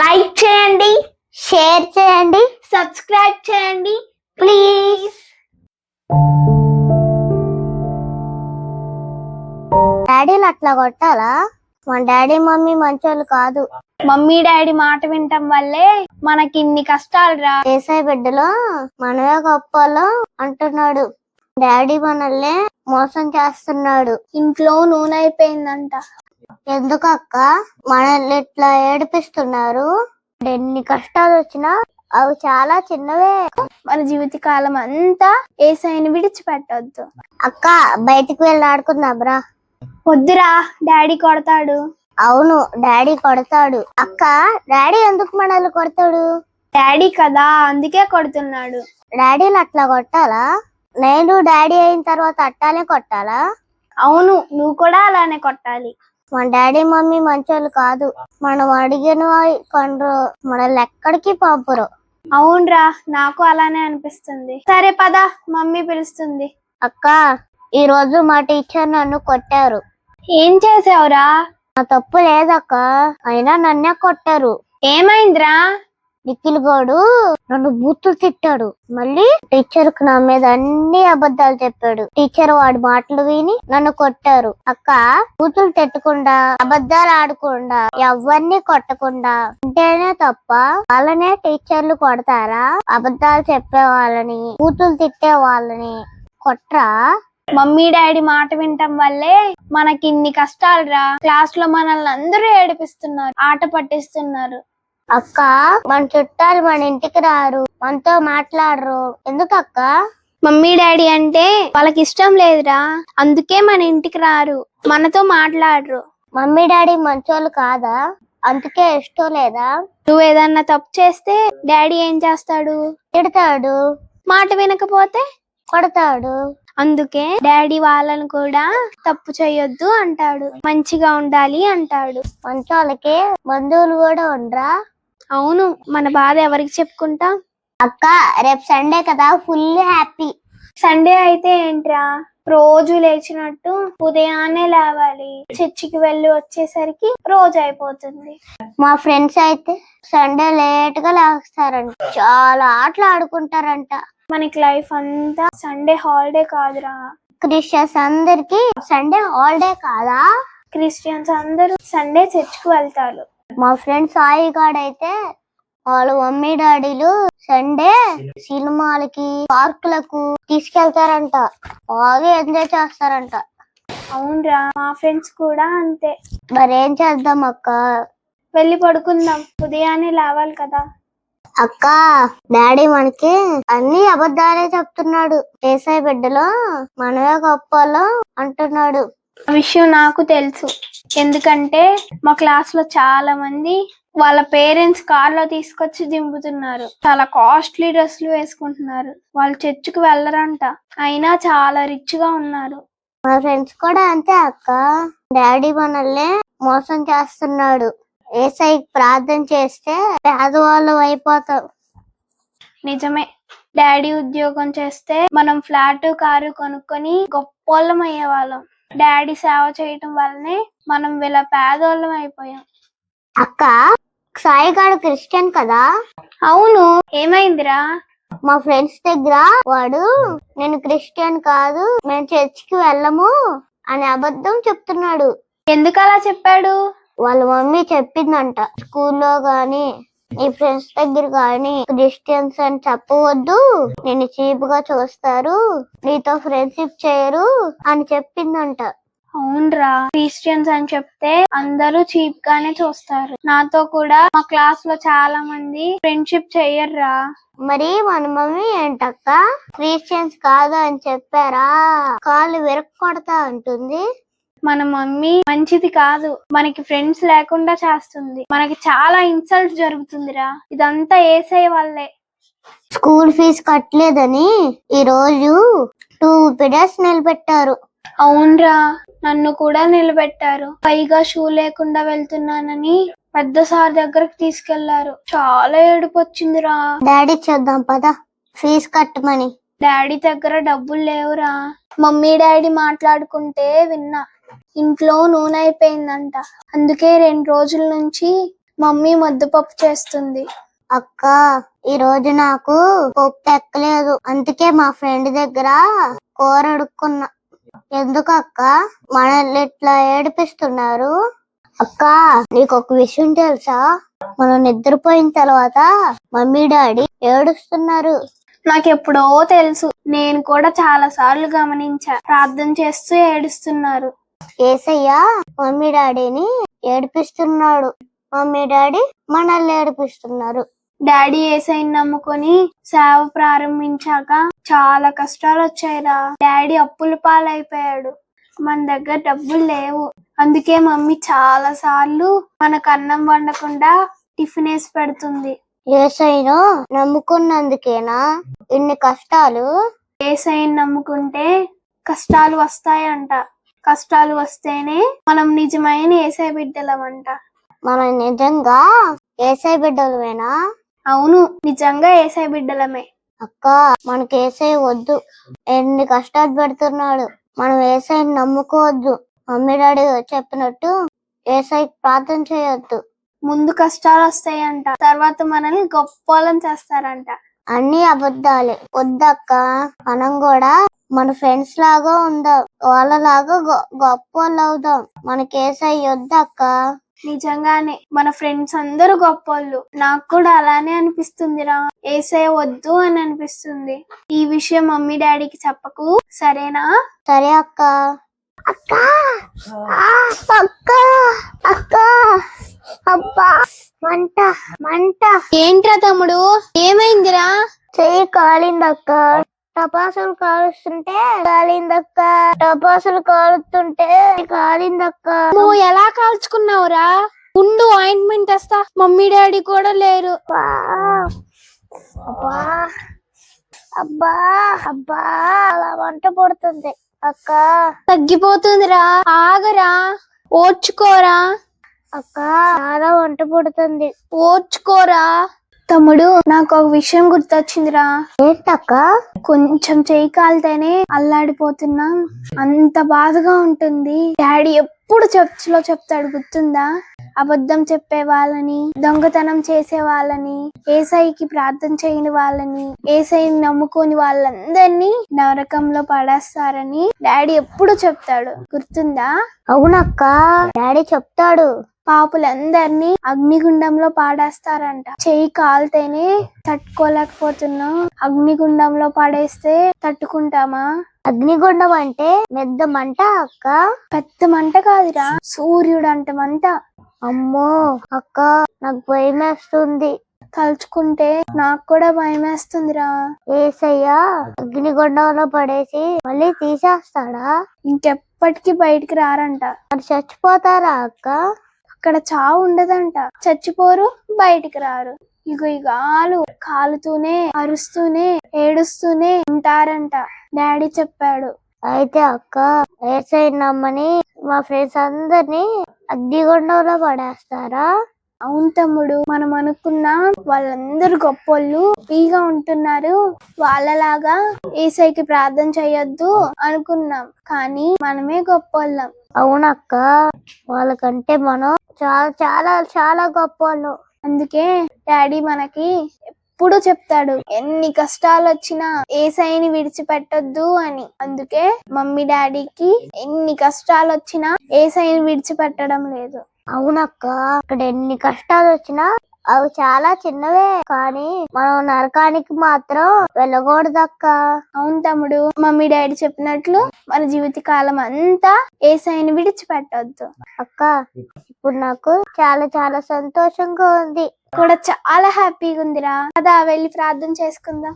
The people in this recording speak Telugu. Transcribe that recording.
లైక్ చేయండి షేర్ చేయండి సబ్స్క్రైబ్ చేయండి ప్లీజ్ డాడీలు అట్లా కొట్టాలా? మా డాడీ మమ్మీ మంచోళ్ళు కాదు. మమ్మీ డాడీ మాట వినటం వల్లే మనకి ఇన్ని కష్టాలు రా దేశాయి బిడ్డలో మనమే గొప్పలో అంటున్నాడు. డాడీ మనల్ని మోసం చేస్తున్నాడు. ఇంట్లో నూనె అయిపోయిందంట. ఎందుకు అక్క మనల్ని ఇట్లా ఏడిపిస్తున్నారు? ఎన్ని కష్టాలు వచ్చినా అవి చాలా చిన్నవే. మన జీవిత కాలం అంతా ఏసైని విడిచిపెట్టొద్దు. అక్క బయటికి వెళ్ళి ఆడుకుందాం రా. వద్దురా డాడీ కొడతాడు. అవును డాడీ కొడతాడు. అక్క డాడీ ఎందుకు మనల్ని కొడతాడు? డాడీ కదా అందుకే కొడుతున్నాడు. డాడీలు అట్లా కొట్టాలా? నేను డాడీ అయిన తర్వాత అట్టాలే కొట్టాలా? అవును నువ్వు కూడా అలానే కొట్టాలి. మన డాడీ మమ్మీ మంచోళ్ళు కాదు. మనం అడిగిన కొండ్రు మనల్ని ఎక్కడికి పంపరు. అవునరా నాకు అలానే అనిపిస్తుంది. సరే పద మమ్మీ పిలుస్తుంది. అక్క ఈ రోజు మా టీచర్ నన్ను కొట్టారు. ఏం చేసావురా? నా తప్పు లేదక్క అయినా నన్నే కొట్టారు. ఏమైందిరా? నిఖిల్ గోడు నన్ను బూతులు తిట్టాడు. మళ్ళీ టీచర్కు నా మీద అన్ని అబద్ధాలు చెప్పాడు. టీచర్ వాడి మాటలు విని నన్ను కొట్టారు. అక్క బూతులు తిట్టకుండా అబద్ధాలు ఆడకుండా ఎవరిని కొట్టకుండా ఉంటేనే తప్ప వాళ్ళనే టీచర్లు కొడతారా? అబద్ధాలు చెప్పే వాళ్ళని బూతులు తిట్టే వాళ్ళని కొట్రా? మమ్మీ డాడీ మాట వినటం వల్లే మనకి ఇన్ని కష్టాలు రా. క్లాస్లో మనల్ని అందరూ ఏడిపిస్తున్నారు ఆట పట్టిస్తున్నారు. అక్క మన చుట్టాలు మన ఇంటికి రారు. మనతో మాట్లాడరు. ఎందుకు అక్క మమ్మీ డాడీ అంటే వాళ్ళకి ఇష్టం లేదురా. అందుకే మన ఇంటికి రారు. మనతో మాట్లాడరు. మమ్మీ డాడీ మంచోళ్ళు కాదా? అందుకే ఇష్టం లేదా? నువ్వు ఏదన్నా తప్పు చేస్తే డాడీ ఏం చేస్తాడు? తిడతాడు. మాట వినకపోతే? కొడతాడు. అందుకే డాడీ వాళ్ళని కూడా తప్పు చేయొద్దు అంటాడు. మంచిగా ఉండాలి అంటాడు. మంచోళ్ళకి బంధువులు కూడా ఉండరా? అవును మన బాధ ఎవరికి చెప్పుకుంటాం? అక్క రేపు సండే కదా ఫుల్ హ్యాపీ సండే అయితే ఏంట్రా? రోజు లేచినట్టు ఉదయాన్నే లేవాలి. చర్చికి వెళ్ళి వచ్చేసరికి రోజు అయిపోతుంది. మా ఫ్రెండ్స్ అయితే సండే లేట్గా లేస్తారంట. చాలా ఆటలు ఆడుకుంటారంట. మనకి లైఫ్ అంతా సండే హాలిడే కాదురా. క్రిస్టియన్స్ అందరికి సండే హాలిడే కాదా? క్రిస్టియన్స్ అందరూ సండే చర్చికి వెళ్తారు. మా ఫ్రెండ్ సాయి గాడైతే వాళ్ళ మమ్మీ డాడీలు సండే సినిమాలకి పార్కులకు తీసుకెళ్తారంట. బాగా ఎంజాయ్ చేస్తారంట. అవునరా మా ఫ్రెండ్స్ కూడా అంతే. మరేం చేద్దాం అక్క? వెళ్ళి పడుకుందాం. ఉదయాన్నే లేవాలి కదా. అక్క డాడీ మనకి అన్ని అబద్ధాలే చెప్తున్నాడు. ఏసై బిడ్డలో మనమే గొప్పలో అంటున్నాడు. ఆ విషయం నాకు తెలుసు. ఎందుకంటే మా క్లాస్లో చాలా మంది వాళ్ళ పేరెంట్స్ కార్లో తీసుకొచ్చి దింపుతున్నారు. చాలా కాస్ట్లీ డ్రెస్సులు వేసుకుంటున్నారు. వాళ్ళు చర్చికి వెళ్ళరంట. అయినా చాలా రిచ్గా ఉన్నారు. మా ఫ్రెండ్స్ కూడా అంతే అక్క. డాడీ మనల్ని మోసం చేస్తున్నాడు. ఏసై ప్రార్థన చేస్తే పేదవాళ్ళు అయిపోతాం. నిజమే. డాడీ ఉద్యోగం చేస్తే మనం ఫ్లాట్ కారు కొనుక్కొని గొప్పోళ్ళం అయ్యేవాళ్ళం. డాడీ సేవ చేయటం వల్లనే మనం వీళ్ళ పేదోళ్ళం అయిపోయాం. అక్క సాయి గాడు క్రిస్టియన్ కదా? అవును. ఏమైందిరా? మా ఫ్రెండ్స్ దగ్గర వాడు నేను క్రిస్టియన్ కాదు మేము చర్చికి వెళ్ళము అని అబద్ధం చెప్తున్నాడు. ఎందుకు అలా చెప్పాడు? వాళ్ళ మమ్మీ చెప్పిందంట స్కూల్లో గాని నీ ఫ్రెండ్స్ దగ్గర గాని క్రిస్టియన్స్ అని చెప్పవద్దు. నేను చీప్గా చూస్తారు. నీతో ఫ్రెండ్షిప్ చేయరు అని చెప్పిందంట. అవునరా. క్రిస్టియన్స్ అని చెప్తే అందరూ చీప్ గానే చూస్తారు. నాతో కూడా మా క్లాస్లో చాలా మంది ఫ్రెండ్షిప్ చెయ్యర్రా మరి మన మమ్మీ ఏంటక్క? క్రిస్టియన్స్ కాదు అని చెప్పారా? కాళ్ళు విరక్కొడతా అంటుంది. మన మమ్మీ మంచిది కాదు. మనకి ఫ్రెండ్స్ లేకుండా చేస్తుంది. మనకి చాలా ఇన్సల్ట్ జరుగుతుందిరా. ఇదంతా ఏసై వల్లే స్కూల్ ఫీజు కట్టలేదని ఈ రోజు టూ పీరియడ్స్ నిలబెట్టారు. అవునరా. నన్ను కూడా నిలబెట్టారు. పైగా షూ లేకుండా వెళ్తున్నానని పెద్ద సార్ దగ్గరకు తీసుకెళ్ళారు. చాలా ఏడుపు వచ్చిందిరా. డాడీ చూద్దాం పద. ఫీజు కట్టమని. డాడీ దగ్గర డబ్బులు లేవురా. మమ్మీ డాడీ మాట్లాడుకుంటే విన్నా. ఇంట్లో నూనె అయిపోయిందంట అందుకే రెండు రోజుల నుంచి మమ్మీ ముద్దపప్పు చేస్తుంది. అక్క ఈ రోజు నాకు పప్పు ఎక్కలేదు. అందుకే మా ఫ్రెండ్ దగ్గర కూర అడుక్కున్నా. ఎందుకు అక్క మనల్ని ఇట్లా ఏడిపిస్తున్నారు. అక్క నీకు ఒక విషయం తెలుసా? మనం నిద్రపోయిన తర్వాత మమ్మీ డాడీ ఏడుస్తున్నారు. నాకు ఎప్పుడో తెలుసు. నేను కూడా చాలా సార్లు గమనించా. ప్రార్థన చేస్తూ ఏడుస్తున్నారు. ఏసయ్య మమ్మీ డాడీని ఏడిపిస్తున్నాడు. మమ్మీ డాడీ మనల్ని ఏడిపిస్తున్నారు. డాడీ ఏసైని నమ్ముకొని సేవ ప్రారంభించాక చాలా కష్టాలు వచ్చాయిరా డాడీ అప్పుల పాలైపోయాడు. మన దగ్గర డబ్బులు లేవు. అందుకే మమ్మీ చాలా సార్లు మనకు అన్నం వండకుండా టిఫిన్ వేసి పెడుతుంది. ఏసైను నమ్ముకున్నందుకేనా? ఇన్ని కష్టాలు? ఏసైని నమ్ముకుంటే కష్టాలు వస్తాయంట. కష్టాలు వస్తేనే మనం నిజమైన ఏసై బిడ్డలమంట. మనం నిజంగా ఏసై బిడ్డలమేనా? అవును నిజంగా ఏసై బిడ్డలమే. అక్క మనకి ఏసై వద్దు. ఎన్ని కష్టాలు పెడుతున్నాడు. మనం ఏసైని నమ్ముకోవద్దు. మమ్మీ డాడీ చెప్పినట్టు ఏసై ప్రార్థన చేయొద్దు. ముందు కష్టాలు వస్తాయంట తర్వాత మనల్ని గొప్పలను చేస్తారంట. అన్ని అబద్ధాలే. వద్దక్క మనం కూడా మన ఫ్రెండ్స్ లాగా ఉందాం. వాళ్ళలాగా గొ- గొప్ప వాళ్ళు అవుదాం మనకి ఏసై వద్దక్క? నిజంగానే మన ఫ్రెండ్స్ అందరూ గొప్పోళ్ళు. నాకు కూడా అలానే అనిపిస్తుందిరా. ఏసే వద్దు అని అనిపిస్తుంది. ఈ విషయం మమ్మీ డాడీకి చెప్పకు. సరేనా? సరే అక్క. అక్క! ఆ, అక్క! అక్క! అబ్బా! మంట మంట. ఏంట్రా తమ్ముడు? ఏమైందిరా? చెయ్యి కాలిందక్క. టపాసులు కాలుస్తుంటే కాలిందక్క. టపాసులు కాలుతుంటే కాలిందక్క. నువ్వు ఎలా కాల్చుకున్నావురా? ఉండు ఆయింట్మెంట్ వస్తా మమ్మీ డాడీ కూడా లేరు. అబ్బా. అబ్బా. అబ్బా. అబ్బా. అలా మంట పడుతుంది. అక్క. తగ్గిపోతుందిరా. ఆగరా. ఓర్చుకోరా. అక్క. చాలా వంట పడుతుంది. ఓర్చుకోరా. తమ్ముడు నాకు ఒక విషయం గుర్తొచ్చిందిరా. ఏంటక్క? కొంచెం చేయి కాలితేనే అల్లాడిపోతున్నాం. అంత బాధగా ఉంటుంది. డాడీ ఎప్పుడు చర్చిలో చెప్తాడు గుర్తుందా? అబద్ధం చెప్పే వాళ్ళని దొంగతనం చేసే వాళ్ళని ఏసైకి ప్రార్థన చేయని వాళ్ళని ఏసైని నమ్ముకోని వాళ్ళందరినీ నరకంలో పడేస్తారని డాడీ ఎప్పుడు చెప్తాడు. గుర్తుందా? అవునక్క డాడీ చెప్తాడు. పాపులందరినీ అగ్నిగుండంలో పాడేస్తారంట. చెయ్యి కాలితేనే తట్టుకోలేకపోతున్నాం. అగ్నిగుండంలో పాడేస్తే తట్టుకుంటామా? అగ్నిగుండం అంటే పెద్ద మంట అక్క. పెద్ద మంట కాదురా సూర్యుడు అంట మంట. అమ్మో అక్క నాకు భయం వేస్తుంది తలుచుకుంటే నాకు కూడా భయం వేస్తుందిరా ఏసయ్యా అగ్నిగుండంలో పడేసి మళ్ళీ తీసేస్తాడా? ఇంకెప్పటికీ బయటికి రారంట. మరి చచ్చిపోతారా అక్క? అక్కడ చావు ఉండదంట. చచ్చిపోరు బయటికి రారు. ఇగో ఈ గాలు కాలుతూనే అరుస్తూనే ఏడుస్తూనే ఉంటారంట. డాడీ చెప్పాడు. అయితే అక్క ఏసై నమ్మని మా ఫ్రెండ్స్ అందరినీ అగ్నిగుండంలో పడేస్తారా? అవును తమ్ముడు మనం అనుకున్నా వాళ్ళందరూ గొప్పోళ్ళు ఫ్రీగా ఉంటున్నారు. వాళ్ళలాగా ఏసైకి ప్రార్థన చేయొద్దు అనుకున్నాం. కానీ మనమే గొప్పోళ్ళం. అవునక్క వాళ్ళకంటే మనం చాలా చాలా చాలా గొప్ప అందుకే డాడీ మనకి ఎప్పుడు చెప్తాడు ఎన్ని కష్టాలు వచ్చినా ఏసైని విడిచిపెట్టొద్దు అని. అందుకే మమ్మీ డాడీకి ఎన్ని కష్టాలు వచ్చినా ఏసైని విడిచిపెట్టడం లేదు. అవునక్క ఇక్కడ ఎన్ని కష్టాలు వచ్చినా అవి చాలా చిన్నవే కానీ మనం నరకానికి మాత్రం వెళ్ళకూడదక్క. అవును తమ్ముడు మమ్మీ డాడీ చెప్పినట్లు మన జీవిత కాలం అంతా ఏసైని విడిచిపెట్టొద్దు. అక్క ఇప్పుడు నాకు చాలా చాలా సంతోషంగా ఉంది. కూడా చాలా హ్యాపీగా ఉందిరా. కదా వెళ్ళి ప్రార్థన చేసుకుందాం.